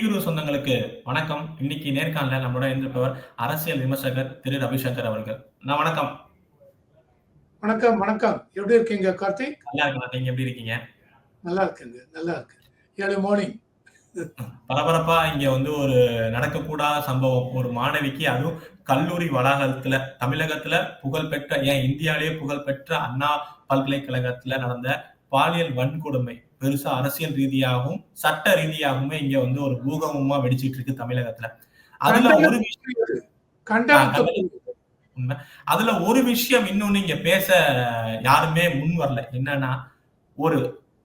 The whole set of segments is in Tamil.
ஸ்ரீகுரு சொந்தங்களுக்கு வணக்கம். இன்னைக்கு நேர்காணல நம்மளோட இருந்திருப்பவர் அரசியல் விமர்சகர் திரு ரவிசங்கர் அவர்கள். நான் வணக்கம். வணக்கம் வணக்கம். எப்படி இருக்கீங்க கார்த்திக்? நல்லா இருக்கணும் நீங்க எப்படி இருக்கீங்க? நல்லா இருக்குங்க நல்லா இருக்கு. ஏழு மார்னிங் பரபரப்பா இங்க வந்து ஒரு நடக்கக்கூடாத சம்பவம். ஒரு மாணவிக்கு அதுவும் கல்லூரி வளாகத்துல தமிழகத்துல புகழ்பெற்ற ஏன் இந்தியாவிலேயே புகழ்பெற்ற அண்ணா பல்கலைக்கழகத்துல நடந்த பாலியல் வன்கொடுமை பெருசா அரசியல் ரீதியாகவும் சட்ட ரீதியாகவுமே இங்க வந்து ஒரு பூகம்பமா வெடிச்சிட்டு இருக்கு தமிழகத்துல. அதுல ஒரு விஷயம் உண்மை. அதுல ஒரு விஷயம் இன்னும் நீங்க பேச யாருமே முன் வரல. என்னன்னா ஒரு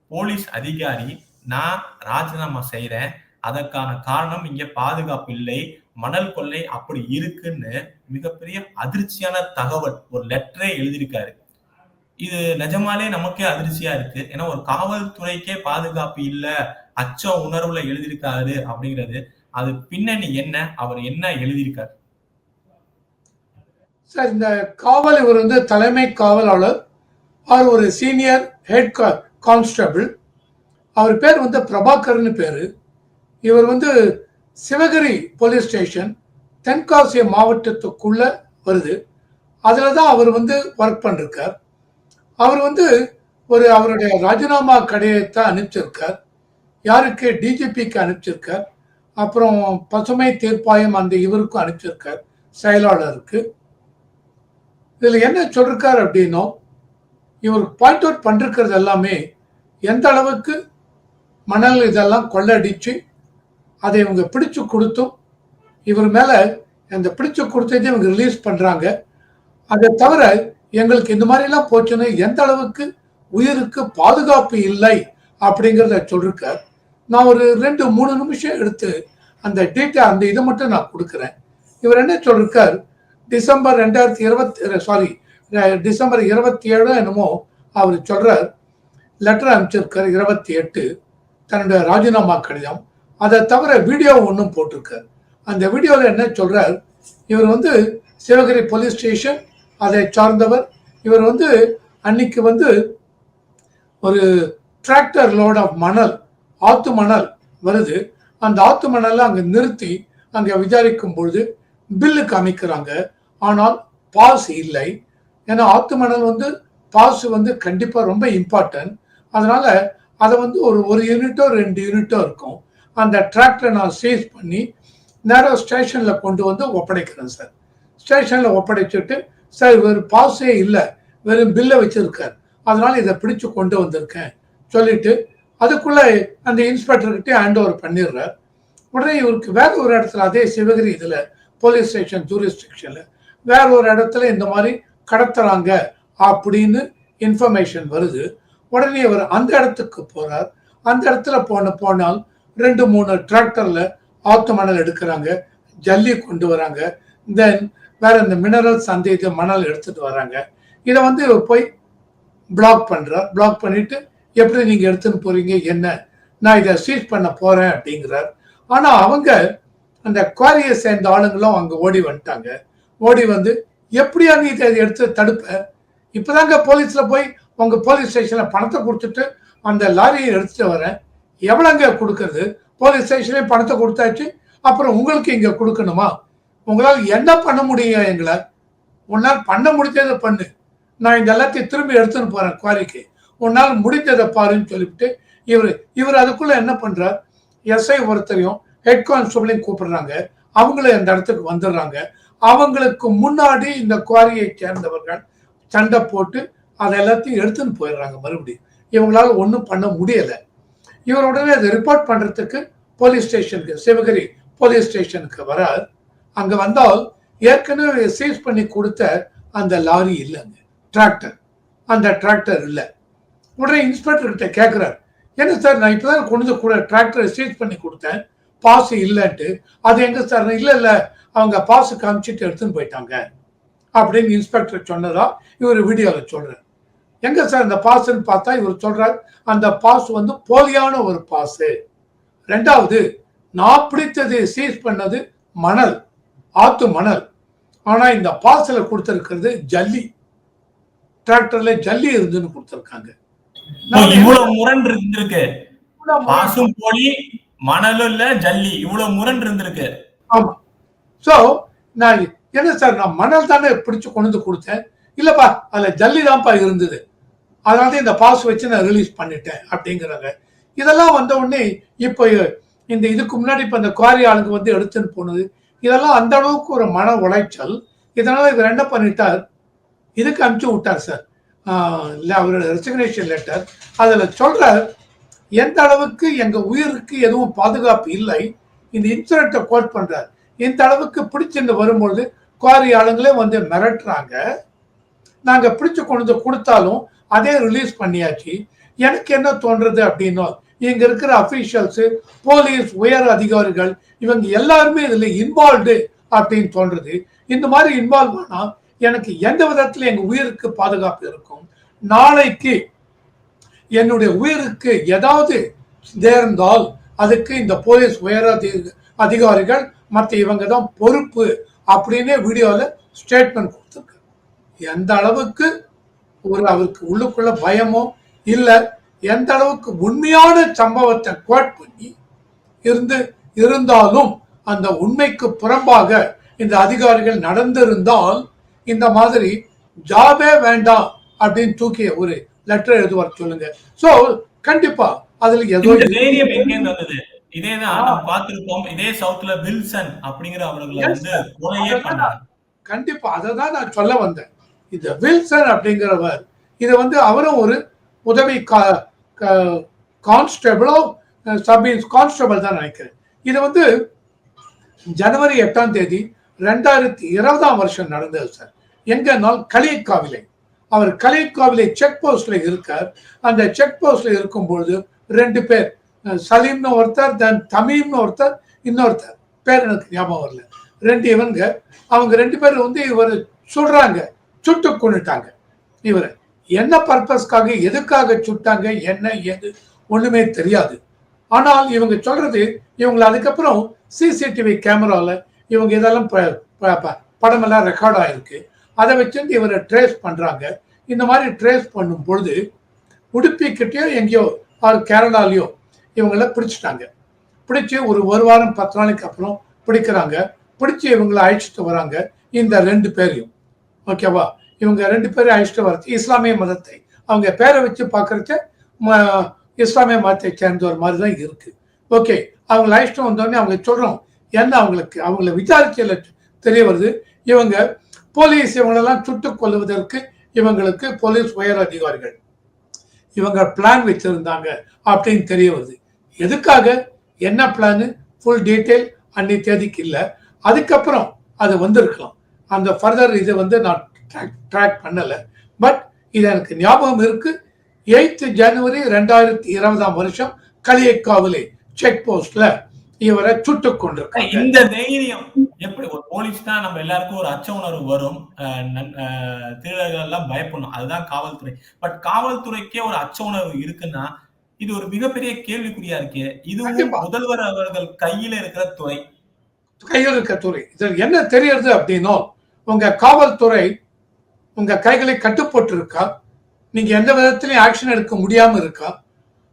போலீஸ் அதிகாரி நான் ராஜினாமா செய்யறேன் அதற்கான காரணம் இங்க பாதுகாப்பு இல்லை. மணல் கொள்ளை அப்படி இருக்குன்னு மிகப்பெரிய அதிர்ச்சியான தகவல் ஒரு லெட்டரே எழுதியிருக்காரு. இது நிஜமாலே நமக்கே அதிர்ச்சியா இருக்கு. ஏன்னா ஒரு காவல்துறைக்கே பாதுகாப்பு இல்ல. அச்ச உணர்வுல எழுதியிருக்காரு அப்படிங்கிறது. அது பின்னணி என்ன? அவர் என்ன எழுதியிருக்காரு? சார் இந்த காவல் இவர் வந்து தலைமை காவலாளர். அவர் ஒரு சீனியர் ஹெட் கான்ஸ்டபிள். அவர் பேர் வந்து பிரபாகர்னு பேரு. இவர் வந்து சிவகிரி போலீஸ் ஸ்டேஷன் தென்காசி மாவட்டத்துக்குள்ள வருது. அதில் தான் அவர் வந்து ஒர்க் பண்ணிருக்கார். அவர் வந்து ஒரு அவருடைய ராஜினாமா கடிதத்தை அனுப்பிச்சிருக்கார். யாருக்கு? டிஜிபிக்கு அனுப்பிச்சிருக்கார். அப்புறம் பசுமை தீர்ப்பாயம் அந்த இவருக்கும் அனுப்பிச்சிருக்கார் செயலாளருக்கு. இதில் என்ன சொல்லிருக்கார் அப்படின்னோ இவர் பாயிண்ட் அவுட் பண்ணிருக்கிறது எல்லாமே எந்த அளவுக்கு மணல் இதெல்லாம் கொள்ளடிச்சு அதை இவங்க பிடிச்சு கொடுத்தும் இவர் மேலே அந்த பிடிச்சு கொடுத்ததையும் இவங்க ரிலீஸ் பண்ணுறாங்க அதை தவிர எங்களுக்கு இந்த மாதிரிலாம் போச்சுன்னு எந்த அளவுக்கு உயிருக்கு பாதுகாப்பு இல்லை அப்படிங்கிறத சொல்லிருக்கார் நான் ஒரு ரெண்டு மூணு நிமிஷம் எடுத்து அந்த டீட்டா அந்த இதை மட்டும் நான் கொடுக்குறேன். இவர் என்ன சொல்லிருக்கார்? டிசம்பர் ரெண்டாயிரத்தி இருபத்தி சாரி டிசம்பர் இருபத்தி ஏழு என்னமோ அவர் சொல்றார். லெட்டர் அனுப்பிச்சிருக்கார் இருபத்தி எட்டு தன்னுடைய ராஜினாமா கடிதம். அதை தவிர வீடியோ ஒன்றும் போட்டிருக்கார். அந்த வீடியோவில் என்ன சொல்றார்? இவர் வந்து சிவகிரி போலீஸ் ஸ்டேஷன் அதை சார்ந்தவர். இவர் வந்து அன்னைக்கு வந்து ஒரு டிராக்டர் லோட் ஆஃப் மணல் ஆத்து மணல் வருது. அந்த ஆத்து மணலை அங்கே நிறுத்தி அங்கே விசாரிக்கும் பொழுது பில்லு காமிக்கிறாங்க ஆனால் பாஸ் இல்லை. ஏன்னா ஆத்து மணல் வந்து பாஸ் வந்து கண்டிப்பாக ரொம்ப இம்பார்ட்டன்ட் அதனால அதை வந்து ஒரு ஒரு யூனிட்டோ ரெண்டு யூனிட்டோ இருக்கும். அந்த டிராக்டரை நான் சீஸ் பண்ணி நேராக ஸ்டேஷனில் கொண்டு வந்து ஒப்படைக்கிறேன் சார். ஸ்டேஷனில் ஒப்படைச்சிட்டு சார் இவர் பாஸே இல்லை. வெறும் பில்லை வச்சிருக்கார். அதனால இதை பிடிச்சு கொண்டு வந்திருக்கேன். சொல்லிட்டு அதுக்குள்ள அந்த இன்ஸ்பெக்டர்கிட்டே ஹேண்ட் ஓவர் பண்ணிடுறார். உடனே இவருக்கு வேற ஒரு இடத்துல அதே சிவகிரி இதில் போலீஸ் ஸ்டேஷன் ஜூரிஸ்டிக்ஷனில் வேற ஒரு இடத்துல இந்த மாதிரி கடத்துறாங்க அப்படின்னு இன்ஃபர்மேஷன் வருது. உடனே இவர் அந்த இடத்துக்கு போறார். அந்த இடத்துல போன போனால் ரெண்டு மூணு டிராக்டர்ல ஆத்து மணல் எடுக்கிறாங்க. ஜல்லி கொண்டு வராங்க. தென் வேற இந்த மினரல்ஸ் அந்த இது மணல் எடுத்துட்டு வராங்க. இதை வந்து போய் பிளாக் பண்றார் பிளாக் பண்ணிட்டு எப்படி நீங்க எடுத்துன்னு போறீங்க என்ன? நான் இதை சீஸ் பண்ண போறேன் அப்படிங்கிறார். ஆனா அவங்க அந்த குவாரியை சேர்ந்த ஆளுங்களும் அங்க ஓடி வந்துட்டாங்க. ஓடி வந்து எப்படியா நீ இதை எடுத்து தடுப்ப? இப்பதாங்க போலீஸ்ல போய் உங்க போலீஸ் ஸ்டேஷன்ல பணத்தை கொடுத்துட்டு அந்த லாரியை எடுத்துட்டு வரேன் எவ்வளோங்க கொடுக்கறது? போலீஸ் ஸ்டேஷன்லேயும் பணத்தை கொடுத்தாச்சு. அப்புறம் உங்களுக்கு இங்கே கொடுக்கணுமா? உங்களால் என்ன பண்ண முடியும் எங்களை? உன்னால் பண்ண முடிஞ்சதை பண்ணு. நான் இந்த எல்லாத்தையும் திரும்பி எடுத்துன்னு போறேன் குவாரிக்கு. உன்னால் முடிஞ்சதை பாருன்னு சொல்லிவிட்டு இவர் இவர் அதுக்குள்ள என்ன பண்றார்? எஸ்ஐ ஒருத்தரையும் ஹெட் கான்ஸ்டபிளையும் கூப்பிடுறாங்க. அவங்களும் இந்த இடத்துக்கு வந்துடுறாங்க. அவங்களுக்கு முன்னாடி இந்த குவாரியை சேர்ந்தவர்கள் சண்டை போட்டு அதை எல்லாத்தையும் எடுத்துன்னு போயிடுறாங்க மறுபடியும். இவங்களால ஒன்றும் பண்ண முடியலை. இவர் உடனே அதை ரிப்போர்ட் பண்றதுக்கு போலீஸ் ஸ்டேஷனுக்கு சிவகிரி போலீஸ் ஸ்டேஷனுக்கு வரார். அங்க வந்தால் ஏற்கனவே சீஸ் பண்ணி கொடுத்த அந்த லாரி இல்லைங்க. டிராக்டர் அந்த டிராக்டர் இல்லை. உடனே இன்ஸ்பெக்டர் கிட்ட என்ன சார் நான் இப்பதான் கொண்டு வந்து கூட டிராக்டரை சீஸ் பண்ணி கொடுத்தேன். பாஸ் இல்லைன்ட்டு. அது எங்க சார் இல்லை இல்லை. அவங்க பாஸ் காமிச்சிட்டு எடுத்துன்னு போயிட்டாங்க. அப்படின்னு இன்ஸ்பெக்டர் சொன்னதா இவர் வீடியோவில் சொல்கிறார் எங்க சார் இந்த பாஸ்ன்னு பார்த்தா இவர் சொல்றார் அந்த பாஸ் வந்து போலியான ஒரு பாஸ் ரெண்டாவது நான் பிடித்தது சீஸ் பண்ணது மணல். ஆத்து மணல். ஆனா இந்த பாஸ்ல கொடுத்திருக்கிறது ஜல்லி. டிராக்டர்ல ஜல்லி இருந்துன்னு கொடுத்திருக்காங்க. இவ்வளவு முரண் இருந்திருக்கு. பாசும் போலி மணலும் இல்ல ஜல்லி. இவ்வளவு முரண் இருந்திருக்கு. ஆமா. ஸோ நான் என்ன சார் நான் மணல் தானே பிடிச்சு கொண்டு வந்து கொடுத்தேன். இல்லப்பா அதுல ஜல்லி தான்ப்பா இருந்தது. அதனால தான் இந்த பாஸ் வச்சு நான் ரிலீஸ் பண்ணிட்டேன் அப்படிங்கிறாங்க. இதெல்லாம் வந்த உடனே இப்போ இந்த இதுக்கு முன்னாடி இப்போ இந்த குவாரி ஆளுங்க வந்து எடுத்துன்னு போனது இதெல்லாம் அந்த அளவுக்கு ஒரு மன உளைச்சல். இதனால இவர் என்ன பண்ணிட்டார்? இதுக்கு அனுப்பிச்சு விட்டார் சார். இல்லை அவரோட ரெசிக்னேஷன் லெட்டர் அதில் சொல்றார் எந்த அளவுக்கு எங்க உயிருக்கு எதுவும் பாதுகாப்பு இல்லை. இந்த இன்சிடென்ட்டை கோட் பண்றார். இந்த அளவுக்கு பிடிச்சிருந்து வரும்பொழுது குவாரி ஆளுங்களே வந்து மிரட்டுறாங்க. நாங்கள் பிடிச்சு கொண்டு கொடுத்தாலும் அதே ரிலீஸ் பண்ணியாச்சு. எனக்கு என்ன தோன்றது? அப்படின்னா இங்க இருக்கிற அபிஷியல்ஸ் போலீஸ் உயர் அதிகாரிகள் இவங்க எல்லாருமே இதுல இன்வால்வ்டு அப்படின்னு தோன்றது. இந்த மாதிரி இன்வால்வ் ஆனா எனக்கு எந்த விதத்துல எங்க உயிருக்கு பாதுகாப்பு இருக்கும். நாளைக்கு என்னுடைய உயிருக்கு ஏதாவது நேர்ந்தால் அதுக்கு இந்த போலீஸ் உயர் அதிகாரிகள் மற்ற இவங்க தான் பொறுப்பு அப்படின்னு வீடியோல ஸ்டேட்மெண்ட் கொடுத்துருக்கு எந்த அளவுக்கு ஒரு அவருக்கு உள்ளுக்குள்ள பயமோ இல்லை எந்த அளவுக்கு உண்மையான சம்பவத்தை கோட் பண்ணி இருந்து இருந்தாலும் அந்த உண்மைக்கு புறம்பாக இந்த அதிகாரிகள் நடந்திருந்தால் இந்த மாதிரி ஜாபே வேண்டாம் அப்படின்னு தூக்கி ஒரு லெட்டர் எழுதுவார் சொல்லுங்க. சோ கண்டிப்பா அதுல ஏதோ இந்த தைரியம் எங்கேருந்து வந்தது? இதேதான் நம்ம பார்த்திருப்போம். இதே சவுத்ல வில்சன் அப்படிங்கிற அவர்களை வந்து கண்டிப்பா அதை தான் நான் சொல்ல வந்தேன். இந்த வில்சன் அப்படிங்கிறவர் இது வந்து அவரும் ஒரு உதவி கான்ஸ்டபிளோ சப் கான்ஸ்டபிள் தான் நினைக்கிறேன். இது வந்து ஜனவரி எட்டாம் தேதி ரெண்டாயிரத்தி இருபதாம் வருஷம் நடந்தது சார். எங்க கலியக்காவிலை. அவர் கலியக்காவிலை செக் போஸ்ட்ல இருக்கார். அந்த செக் போஸ்ட்ல இருக்கும்பொழுது ரெண்டு பேர் சலீம்னு ஒருத்தர் தென் தமீம்னு ஒருத்தர் இன்னொருத்தர். பேர் எனக்கு ஞாபகம் வரல. ரெண்டு இவங்க அவங்க ரெண்டு பேர் வந்து இவர் சுடுறாங்க சுட்டு கொண்டுட்டாங்க இவரை. என்ன பர்பஸ்க்காக எதுக்காக சுட்டாங்க என்ன ஏது ஒண்ணுமே தெரியாது. ஆனால் இவங்க சொல்றது இவங்க அதுக்கப்புறம் சிசிடிவி கேமரால இவங்க இதெல்லாம் ப- படமெல்லாம் ரெக்கார்ட் ஆயிருக்கு. அதை வச்சு இவரை ட்ரேஸ் பண்றாங்க. இந்த மாதிரி ட்ரேஸ் பண்ணும் பொழுது உடுப்பி எங்கேயோ ஆர் கேரளாலேயோ இவங்கள பிடிச்சிட்டாங்க. பிடிச்சி ஒரு ஒரு வாரம் பத்து நாளைக்கு அப்புறம் பிடிக்கிறாங்க. பிடிச்சி இவங்களை அழைச்சிட்டு வராங்க. இந்த ரெண்டு பேரையும். ஓகேவா? இவங்க ரெண்டு பேரும் அழைச்சிட்டு வரது இஸ்லாமிய மதத்தை. அவங்க பேரை வச்சு பார்க்கறச்ச ம- இஸ்லாமிய மதத்தை சேர்ந்தவர் மாதிரி தான் இருக்கு. ஓகே அவங்கள அழைச்சிட்டு வந்தோடனே அவங்க சொல்றோம் என்ன அவங்களுக்கு? அவங்கள விசாரிச்சல தெரிய வருது இவங்க போலீஸ் இவங்களெல்லாம் சுட்டுக் கொள்வதற்கு இவங்களுக்கு போலீஸ் உயர் அதிகாரிகள். இவங்க பிளான் வச்சிருந்தாங்க அப்படின்னு தெரிய வருது. எதுக்காக? என்ன பிளானு ஃபுல் டீட்டெயில் அன்னை தேதிக்கு இல்லை. அதுக்கப்புறம் அது வந்திருக்கலாம். அந்த ஃபர்தர் இது வந்து நான் ட்ராக் பண்ணலை. பட் இது எனக்கு ஞாபகம் இருக்கு. எயித்து ஜனவரி ரெண்டாயிரத்தி இருபதாம் வருஷம் களியக்காவிலே செக் போஸ்ட்ல இவரை சுட்டுக் கொண்டிருக்காங்க. இந்த தைரியம் எப்படி ஒரு போலீஸ்னா நம்ம எல்லாருக்கும் ஒரு அச்ச உணர்வு வரும். திருடர்கள் எல்லாம் பயப்படணும். அதுதான் காவல்துறை. பட் காவல்துறைக்கே ஒரு அச்ச உணர்வு இருக்குன்னா இது ஒரு மிகப்பெரிய கேள்விக்குறியா இருக்கு. கண்டிப்பா. முதல்வர் அவர்கள் கையில இருக்கிற துறை. கையில் இருக்க துறை. இதில் என்ன தெரியறது அப்படின்னா உங்க காவல்துறை உங்க கைகளை கட்டுப்போட்டு இருக்கா நீங்க எந்த விதத்திலையும் ஆக்ஷன் எடுக்க முடியாம இருக்கா?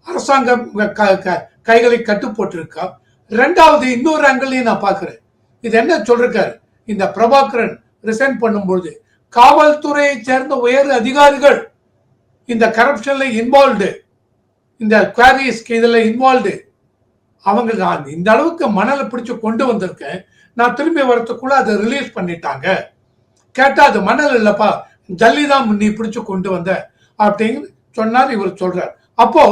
அரசாங்கம் க- க- கைகளை கட்டுப்போட்டிருக்கா? ரெண்டாவது இன்னொரு ஆங்கிளையும் நான் பார்க்குறேன். இது என்ன சொல்றாரு இந்த பிரபாகரன் ரிசைன் பண்ணும்பொழுது காவல்துறையை சேர்ந்த உயர் அதிகாரிகள் இந்த கரப்ஷன்ல இன்வால்வ்டு இந்த குவாரிஸ்க்கு இதுல இன்வால்வ்டு அவங்க நான் இந்த அளவுக்கு மணலை பிடிச்சு கொண்டு வந்திருக்கேன். நான் திரும்பி வரத்துக்குள்ள அதை ரிலீஸ் பண்ணிட்டாங்க. கேட்டா அது மணல் இல்லப்பா. ஜல்லி தான் நீ பிடிச்சு கொண்டு வந்த அப்படின்னு சொன்னார் இவர் சொல்றார். அப்போ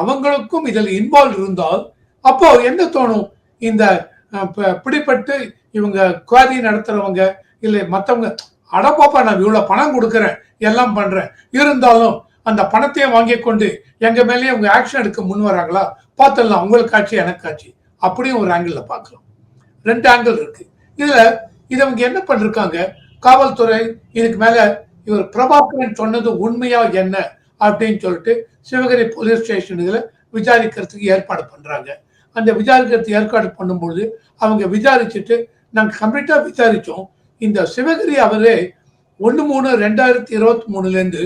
அவங்களுக்கும் இதில் இன்வால்வ் இருந்தால் அப்போ என்ன தோணும்? இந்த பிடிப்பட்டு இவங்க குவாரி நடத்துறவங்க இல்லை மற்றவங்க அடப்பாப்பா நான் இவ்வளவு பணம் கொடுக்குறேன் எல்லாம் பண்றேன். இருந்தாலும் அந்த பணத்தையும் வாங்கி கொண்டு எங்க மேலேயே அவங்க ஆக்ஷன் எடுக்க முன் வராங்களா? பார்த்துடலாம் உங்களுக்கு காட்சி எனக்கு ஆச்சு அப்படியும் ஒரு ஆங்கிளில் பார்க்கலாம். ரெண்டு ஆங்கிள் இருக்கு. இதுல இது அவங்க என்ன பண்ணிருக்காங்க? காவல்துறை இதுக்கு மேல இவர் பிரபாகரன் சொன்னது உண்மையா என்ன அப்படின்னு சொல்லிட்டு சிவகிரி போலீஸ் ஸ்டேஷனுல விசாரிக்கிறதுக்கு ஏற்பாடு பண்றாங்க. அந்த விசாரிக்கிறதுக்கு ஏற்பாடு பண்ணும்பொழுது அவங்க விசாரிச்சுட்டு நாங்க கம்ப்ளீட்டா விசாரிச்சோம். இந்த சிவகிரி அவரே ஒன்று மூணு ரெண்டாயிரத்தி இருபத்தி மூணுல இருந்து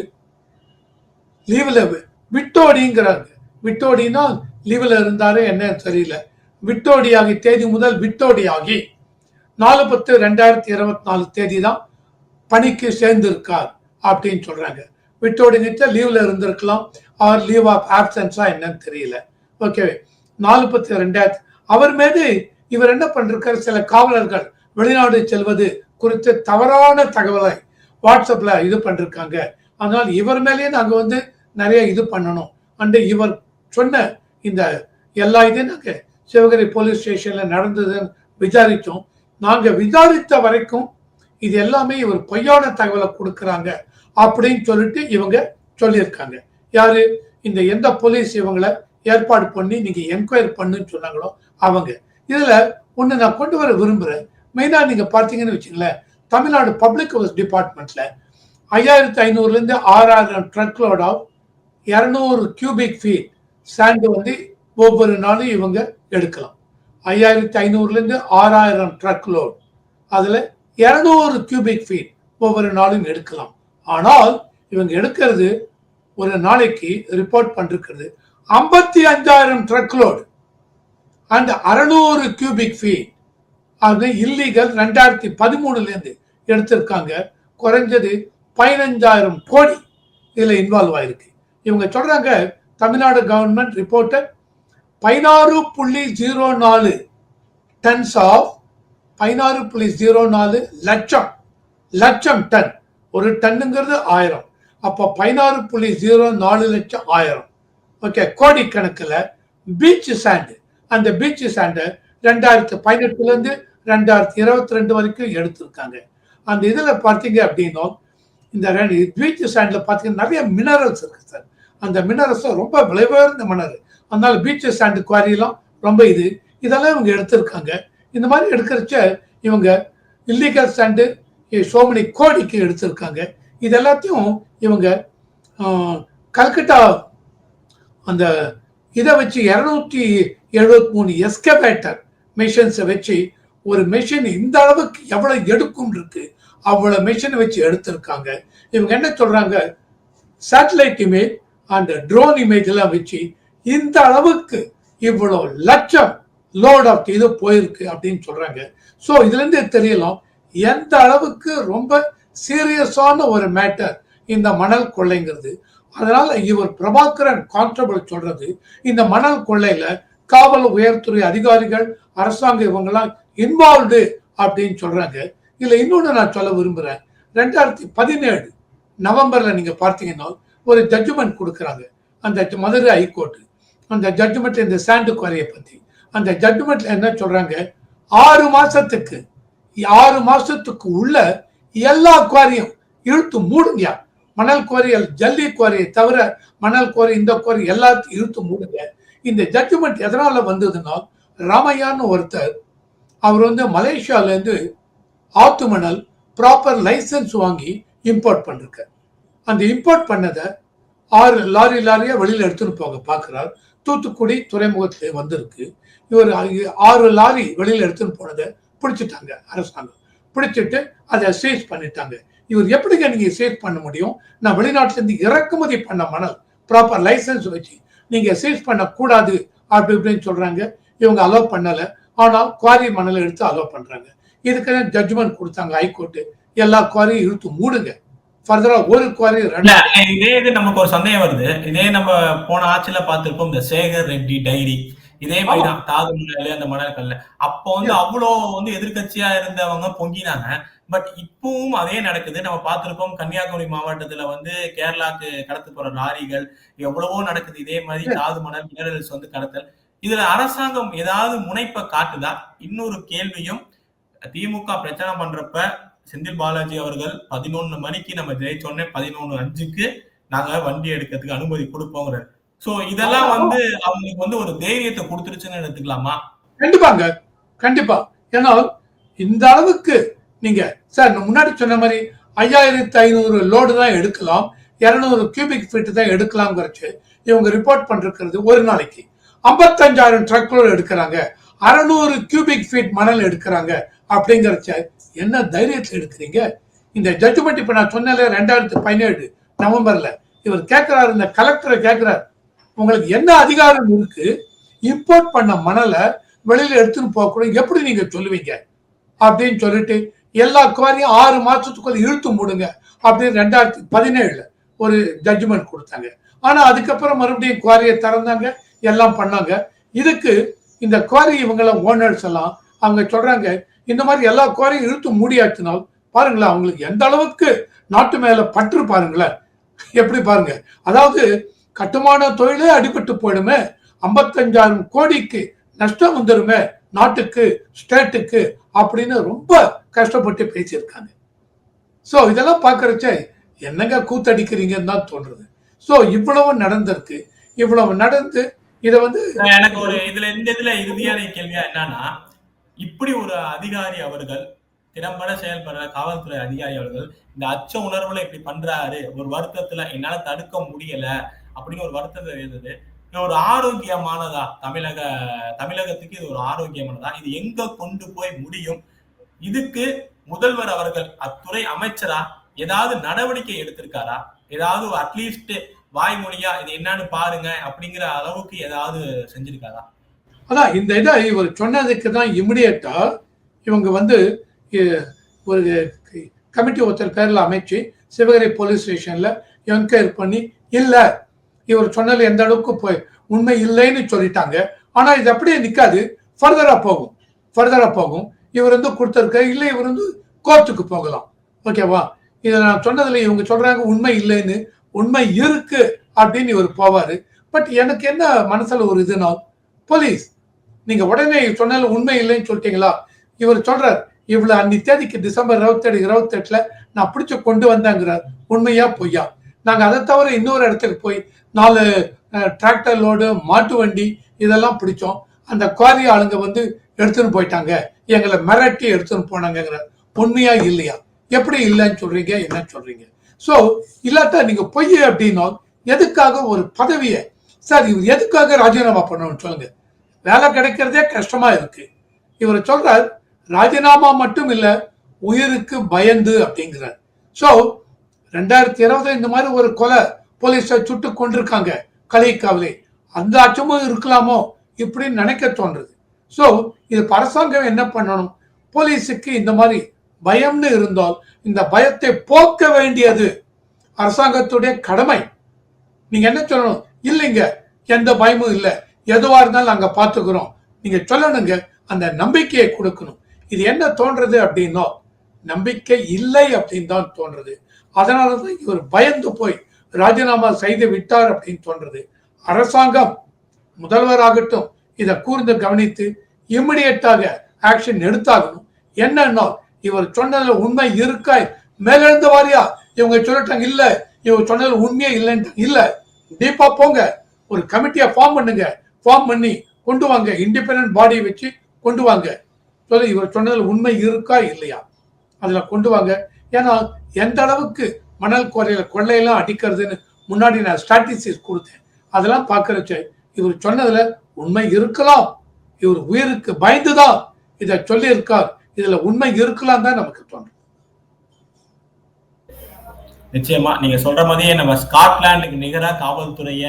விட்டோடிங்கிறாங்க. விட்டோடினா லீவ்ல இருந்தாரு என்னன்னு தெரியல. விட்டோடியாகி தேதி முதல் விட்டோடியாகி நாலு பத்து ரெண்டாயிரத்தி இருபத்தி நாலு தேதி தான் பணிக்கு சேர்ந்திருக்கார் அப்படின்னு சொல்றாங்க. விட்டோடு நித்த லீவ்ல இருந்திருக்கலாம். ஆர் லீவ் ஆஃப் ஆப்சன்ஸா என்னன்னு தெரியல. ஓகே நாற்பத்தி ரெண்டாயிரத்தி அவர் மீது இவர் என்ன பண்ணிருக்கார்? சில காவலர்கள் வெளிநாடு செல்வது குறித்து தவறான தகவலை வாட்ஸ்அப்ல இது பண்ணிருக்காங்க. அதனால் இவர் மேலேயே நாங்கள் வந்து நிறைய இது பண்ணணும். அண்டு இவர் சொன்ன இந்த எல்லா இதையும் நாங்கள் சிவகிரி போலீஸ் ஸ்டேஷன்ல நடந்ததுன்னு விசாரித்தோம். நாங்கள் விசாரித்த வரைக்கும் இது எல்லாமே இவர் பொய்யான தகவலை கொடுக்குறாங்க அப்படின்னு சொல்லிட்டு இவங்க சொல்லியிருக்காங்க. யாரு? இந்த எந்த போலீஸ் இவங்களை ஏற்பாடு பண்ணி நீங்க என்கொயரி பண்ணுன்னு சொன்னாங்களோ அவங்க. இதுல ஒன்று நான் கொண்டு வர விரும்புகிறேன் மெயினாக நீங்கள் பார்த்தீங்கன்னு வச்சுங்களேன் தமிழ்நாடு பப்ளிக் ஒர்க்ஸ் டிபார்ட்மெண்ட்ல ஐயாயிரத்தி ஐநூறுலேருந்து ஆறாயிரம் ட்ரக்லோட இரநூறு கியூபிக் ஃபீட் சாண்டு வந்து ஒவ்வொரு நாளும் இவங்க எடுக்கலாம். ஐயாயிரத்தி ஐநூறுலேருந்து ஆறாயிரம் ட்ரக் லோட் அதில் இரநூறு கியூபிக் ஃபீட் ஒவ்வொரு நாளும் எடுக்கலாம். ஆனால் இவங்க எடுக்கிறது ஒரு நாளைக்கு ரிப்போர்ட் பண்ணிருக்கிறது ஐம்பத்தி அஞ்சாயிரம் ட்ரக் லோடு அண்ட் அறநூறு கியூபிக் ஃபீட் அது இல்லீகல் ரெண்டாயிரத்தி பதிமூணுலேருந்து எடுத்திருக்காங்க. குறைஞ்சது பதினஞ்சாயிரம் கோடி இதில் இன்வால்வ் ஆயிருக்கு. இவங்க சொல்கிறாங்க தமிழ்நாடு கவர்மெண்ட் ரிப்போர்ட்டர் பதினாறு புள்ளி ஜீரோ நாலு டன்ஸ் ஆஃப் பதினாறு புள்ளி ஜீரோ நாலு லட்சம் லட்சம் டன். ஒரு டன்னுங்கிறது ஆயிரம். அப்போ பதினாறு புள்ளி ஜீரோ நாலு லட்சம் ஆயிரம். ஓகே கோடி கணக்கில் பீச் சாண்டு. அந்த பீச் சாண்டை ரெண்டாயிரத்து பதினெட்டுலேருந்து ரெண்டாயிரத்தி இருபத்தி ரெண்டு வரைக்கும் எடுத்திருக்காங்க. அந்த இதில் பார்த்தீங்க அப்படின்னா இந்த ரெண்டு பீச் சாண்டில் பார்த்தீங்கன்னா நிறைய மினரல்ஸ் இருக்குது சார். அந்த மினரல்ஸ் ரொம்ப விலை உயர்ந்த மினரல் அதனால பீச் சாண்டு குவாரியெல்லாம் ரொம்ப இது. இதெல்லாம் இவங்க எடுத்திருக்காங்க. இந்த மாதிரி எடுக்கிறச்ச இவங்க இல்லீகல் ஸ்டாண்டு சோமனி கோடிக்கு எடுத்திருக்காங்க. இது எல்லாத்தையும் இவங்க கல்கட்டா அந்த இதை வச்சு இரநூத்தி எழுபத்தி மூணு எஸ்கவேட்டர் மிஷின்ஸை வச்சு ஒரு மெஷின் இந்த அளவுக்கு எவ்வளவு எடுக்கும் இருக்கு? அவ்வளவு மிஷினை வச்சு எடுத்திருக்காங்க. இவங்க என்ன சொல்றாங்க? சேட்டலைட் இமேஜ் அந்த ட்ரோன் இமேஜ் எல்லாம் வச்சு இந்த அளவுக்கு இவ்வளோ லட்சம் லோட் ஆஃப் இது போயிருக்கு அப்படின்னு சொல்றாங்க. ஸோ இதுல இருந்து தெரியலாம் எந்த அளவுக்கு ரொம்ப சீரியஸான ஒரு மேட்டர் இந்த மணல் கொள்ளைங்கிறது. அதனால இவர் பிரபாகரன் கான்ஸ்டபிள் சொல்றது இந்த மணல் கொள்ளையில காவல் உயர்துறை அதிகாரிகள் அரசாங்கம் இவங்கெல்லாம் இன்வால்வ்டு அப்படின்னு சொல்றாங்க. இதுல இன்னொன்னு நான் சொல்ல விரும்புறேன். ரெண்டாயிரத்தி பதினேழு நவம்பர்ல நீங்க பார்த்தீங்கன்னா ஒரு ஜட்ஜ்மெண்ட் கொடுக்குறாங்க. அந்த மதுரை ஹைகோர்ட் அந்த ஜட்ஜ்மெண்ட் இந்த சாண்டு குறையை பத்தி. அந்த ஜட்மெண்ட்ல என்ன சொல்றாங்க? ஆறு மாசத்துக்கு ஆறு மாசத்துக்கு உள்ள எல்லா குவாரியும் இழுத்து மூடுங்க. மணல் குவாரி ஜல்லி குவாரியை தவிர மணல் குவாரி இந்த குவாரி எல்லாத்தையும் இழுத்து மூடுங்க. இந்த ஜட்ஜ்மெண்ட் எதனால வந்ததுன்னா ராமையான்னு ஒருத்தர் அவர் வந்து மலேசியால இருந்து ஆத்து மணல் ப்ராப்பர் லைசன்ஸ் வாங்கி இம்போர்ட் பண்ணிருக்கார். அந்த இம்போர்ட் பண்ணதை ஆறு லாரி லாரியா வெளியில் எடுத்துன்னு போக பார்க்குறாரு தூத்துக்குடி துறைமுகத்தில் வந்திருக்கு. இவர் ஆறு லாரி வெளியில் எடுத்துன்னு போனதை பிடிச்சிட்டாங்க அரசாங்கம். பிடிச்சிட்டு அதை சீஸ் பண்ணிட்டாங்க. இவர் எப்படிங்க நீங்க சீஸ் பண்ண முடியும்? நான் வெளிநாட்டிலேருந்து இறக்குமதி பண்ண மணல் ப்ராப்பர் லைசன்ஸ் வச்சு நீங்க சீஸ் பண்ணக்கூடாது அப்படி இப்படின்னு சொல்றாங்க. இவங்க அலோவ் பண்ணல. ஆனால் குவாரி மணலை எடுத்து அலோவ் பண்றாங்க. இதுக்கு ஜட்ஜ்மெண்ட் கொடுத்தாங்க ஹைகோர்ட்டு எல்லா குவாரியும் இழுத்து மூடுங்க. ஃபர்தரா ஒரு குவாரி ரெண்டு இதே இது நமக்கு ஒரு சந்தேகம் வருது. இதே நம்ம போன ஆட்சியில பார்த்திருப்போம் இந்த சேகர் ரெட்டி டைரி. இதே மாதிரிதான் தாது மணல் அந்த மணல் கல்ல அப்போ வந்து அவ்வளோ வந்து எதிர்க்கட்சியா இருந்தவங்க பொங்கினாங்க. பட் இப்பவும் அதே நடக்குது. நம்ம பார்த்திருப்போம் கன்னியாகுமரி மாவட்டத்துல வந்து கேரளாக்கு கடத்து போற லாரிகள் எவ்வளவோ நடக்குது. இதே மாதிரி தாது மணல் மினரல்ஸ் வந்து கடத்தல். இதுல அரசாங்கம் ஏதாவது முனைப்பை காட்டுதா? இன்னொரு கேள்வியும் திமுக பிரச்சனை பண்றப்ப செந்தில் பாலாஜி அவர்கள் பதினொன்னு மணிக்கு நம்ம ஜெயிச்சோடனே பதினொன்னு அஞ்சுக்கு நாங்க வண்டி எடுக்கிறதுக்கு அனுமதி கொடுப்போங்கிறாரு. சோ இதெல்லாம் வந்து அவங்களுக்கு வந்து ஒரு தைரியத்தை கொடுத்துருச்சுன்னு எடுத்துக்கலாமா? கண்டிப்பாங்க கண்டிப்பா. ஏன்னா இந்த அளவுக்கு நீங்க சார் முன்னாடி சொன்ன மாதிரி ஐயாயிரத்தி ஐநூறு லோடு தான் எடுக்கலாம் இருநூறு கியூபிக் ஃபீட் தான் எடுக்கலாம்ங்கிறச்சு இவங்க ரிப்போர்ட் பண்ணிருக்கிறது ஒரு நாளைக்கு. ஐம்பத்தஞ்சாயிரம் ட்ரக் லோடு எடுக்கிறாங்க அறநூறு கியூபிக் ஃபீட் மணல் எடுக்கிறாங்க அப்படிங்கிறச்ச என்ன தைரியத்தில் எடுக்கிறீங்க? இந்த ஜட்ஜ்மெண்ட் இப்ப நான் சொன்னல ரெண்டாயிரத்தி பதினேழு நவம்பர்ல. இவர் கேட்கிறாரு இந்த கலெக்டரை கேட்கிறார் உங்களுக்கு என்ன அதிகாரம் இருக்கு இம்போர்ட் பண்ண மணலை வெளியில எடுத்துன்னு போக கூட எப்படி நீங்க சொல்லுவீங்க? அப்படின்னு சொல்லிட்டு எல்லா குவாரியும் ஆறு மாசத்துக்குள்ள இழுத்து மூடுங்க அப்படின்னு ரெண்டாயிரத்தி பதினேழுல ஒரு ஜட்ஜ்மெண்ட் கொடுத்தாங்க. ஆனா அதுக்கப்புறம் மறுபடியும் குவாரியை திறந்தாங்க எல்லாம் பண்ணாங்க. இதுக்கு இந்த குவாரி இவங்கள ஓனர்ஸ் எல்லாம் அவங்க சொல்றாங்க இந்த மாதிரி எல்லா குவாரியும் இழுத்து மூடியாச்சுனால் பாருங்களேன் அவங்களுக்கு எந்த அளவுக்கு நாட்டு மேல பற்று பாருங்களேன். எப்படி பாருங்க? அதாவது கட்டுமான தொழிலே அடிபட்டு போயிடுமே. ஐம்பத்தஞ்சாயிரம் கோடிக்கு நஷ்டம் வந்துருமே. நாட்டுக்கு ஸ்டேட்டுக்கு அப்படின்னு ரொம்ப கஷ்டப்பட்டு பேசியிருக்காங்க. ஸோ இதெல்லாம் பார்க்குறச்ச என்னங்க கூத்தடிக்கிறீங்கன்னு தான் தோன்றுது. ஸோ இவ்வளவு நடந்திருக்கு. இவ்வளவு நடந்து இதை வந்து எனக்கு ஒரு இதுல இந்த இதுல இறுதியான கேள்வியா என்னன்னா இப்படி ஒரு அதிகாரி அவர்கள் திறம்பட செயல்படுற காவல்துறை அதிகாரி அவர்கள் இந்த அச்ச உணர்வுல இப்படி பண்றாரு ஒரு வருத்தத்துல என்னால தடுக்க முடியல அப்படின்னு ஒரு வருத்தத்தை இருந்தது இது ஒரு ஆரோக்கியமானதா? தமிழக தமிழகத்துக்கு இது ஒரு ஆரோக்கியமானதா? இது எங்க கொண்டு போய் முடியும்? இதுக்கு முதல்வர் அவர்கள் அத்துறை அமைச்சரா? ஏதாவது நடவடிக்கை எடுத்திருக்காரா? ஏதாவது அட்லீஸ்ட் வாய்மொழியா இது என்னன்னு பாருங்க அப்படிங்கிற அளவுக்கு ஏதாவது செஞ்சிருக்காரா? அதான் இந்த இதை இவர் சொன்னதுக்கு தான் இமிடியட்டா இவங்க வந்து ஒரு கமிட்டி ஒருத்தர் பேரில் அமைச்சு சிவகரை போலீஸ் ஸ்டேஷன்ல என்கொயரி பண்ணி இல்லை இவர் சொன்னது எந்த அளவுக்கு போய் உண்மை இல்லைன்னு சொல்லிட்டாங்க. ஆனா இது அப்படியே நிக்காது. ஃபர்தரா போகும். ஃபர்தரா போகும். இவர் வந்து கொடுத்துருக்க இல்லை இவர் வந்து கோர்ட்டுக்கு போகலாம். ஓகேவா இதை நான் சொன்னதுல இவங்க சொல்றாங்க உண்மை இல்லைன்னு. உண்மை இருக்கு அப்படின்னு இவர் போவாரு. பட் எனக்கு என்ன மனசுல ஒரு இதுனா போலீஸ் நீங்க உடனே சொன்னாலும் உண்மை இல்லைன்னு சொல்லிட்டீங்களா? இவர் சொல்றார் இவ்வளோ அன்னி தேதிக்கு டிசம்பர் இருபத்தேழு இருபத்தெட்டில் நான் பிடிச்சி கொண்டு வந்தேங்கிறார். உண்மையா பொய்யா? நாங்க அதை தவிர இன்னொரு இடத்துக்கு போய் நாலு டிராக்டர் லோடு மாட்டு வண்டி இதெல்லாம் பிடிச்சோம். அந்த குவாரி ஆளுங்க வந்து எடுத்துன்னு போயிட்டாங்க. எங்களை மிரட்டி எடுத்துன்னு போனாங்கிறார் உண்மையா இல்லையா? எப்படி இல்லைன்னு சொல்றீங்க என்ன சொல்றீங்க? ஸோ இல்லாட்டா நீங்க பொய் அப்படின்னா எதுக்காக ஒரு பதவியை? சார் இவர் எதுக்காக ராஜினாமா பண்ணணும்னு சொல்லுங்க. வேலை கிடைக்கிறதே கஷ்டமா இருக்கு. இவர் சொல்றார் ராஜினாமா மட்டும் இல்ல உயிருக்கு பயந்து அப்படிங்கிறார். ஸோ ரெண்டாயிரத்தி இருபது இந்த மாதிரி ஒரு கொலை போலீஸை சுட்டு கொண்டிருக்காங்க கலைக்காவிலே அந்த அச்சமும் இருக்கலாமோ இப்படின்னு நினைக்க தோன்றுது. ஸோ இது அரசாங்கம் என்ன பண்ணணும்? போலீஸுக்கு இந்த மாதிரி பயம்னு இருந்தால் இந்த பயத்தை போக்க வேண்டியது அரசாங்கத்துடைய கடமை. நீங்க என்ன சொல்லணும்? இல்லைங்க எந்த பயமும் இல்லை. எதுவா இருந்தாலும் நாங்க பார்த்துக்கிறோம். நீங்க சொல்லணுங்க அந்த நம்பிக்கையை கொடுக்கணும். இது என்ன தோன்றது அப்படின்னா நம்பிக்கை இல்லை அப்படின்னு தான் தோன்றது. அதனாலதான் இவர் பயந்து போய் ராஜினாமா செய்து விட்டார் அப்படின்னு தோன்றது. அரசாங்கம் முதல்வராகட்டும் இதை கூர்ந்து கவனித்து இம்மிடியட்டாக ஆக்ஷன் எடுத்தாகணும். என்னன்னா இவர் சொன்னதில் உண்மை இருக்கா? மேலிருந்த வாரியா? இவங்க சொல்லிட்டாங்க இல்ல. இவங்க சொன்னதில் உண்மையே இல்லைன்ட்டு இல்ல. டீப்பா போங்க. ஒரு கமிட்டியை ஃபார்ம் பண்ணுங்க. ஃபார்ம் பண்ணி கொண்டு வாங்க. இண்டிபெண்டன்ட் பாடியை வச்சு கொண்டு வாங்க. சொல்லி இவர் சொன்னதில் உண்மை இருக்கா? இல்லையா? அதில் கொண்டு வாங்க. ஏன்னா எந்த அளவுக்கு மணல் குறையில கொள்ளையெல்லாம் அடிக்கிறதுன்னு முன்னாடி நான் ஸ்ட்ராட்டஜிஸ் கொடுத்தேன். அதெல்லாம் பார்க்கறச்ச இவர் சொன்னதுல உண்மை இருக்கலாம். இவர் உயிருக்கு பயந்துதான் இதை சொல்லி இருக்கார் இதுல உண்மை இருக்கலாம் தான் நமக்கு தோணும் நிச்சயமா நீங்க சொல்ற மாதிரியே நம்ம ஸ்காட்லாண்டுக்கு நிகரா காவல்துறைய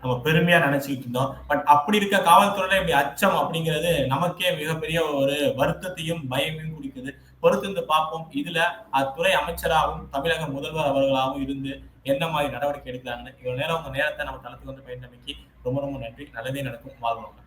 நம்ம பெருமையா நினைச்சுக்கிட்டு இருந்தோம். பட் அப்படி இருக்க காவல்துறையில இப்படி அச்சம் அப்படிங்கிறது நமக்கே மிகப்பெரிய ஒரு வருத்தத்தையும் பயமையும் குடிக்குது. பொறுத்திருந்து பார்ப்போம். இதுல அத்துறை அமைச்சராகவும் தமிழக முதல்வர் அவர்களாகவும் இருந்து என்ன மாதிரி நடவடிக்கை எடுக்கிறாங்கன்னு இவ்வளவு நேரம் உங்க நேரத்தை நம்ம தளத்துக்கு வந்து பயன்படுத்தி ரொம்ப ரொம்ப நன்றி. நல்லதே நடக்கும். வாழ்வோம்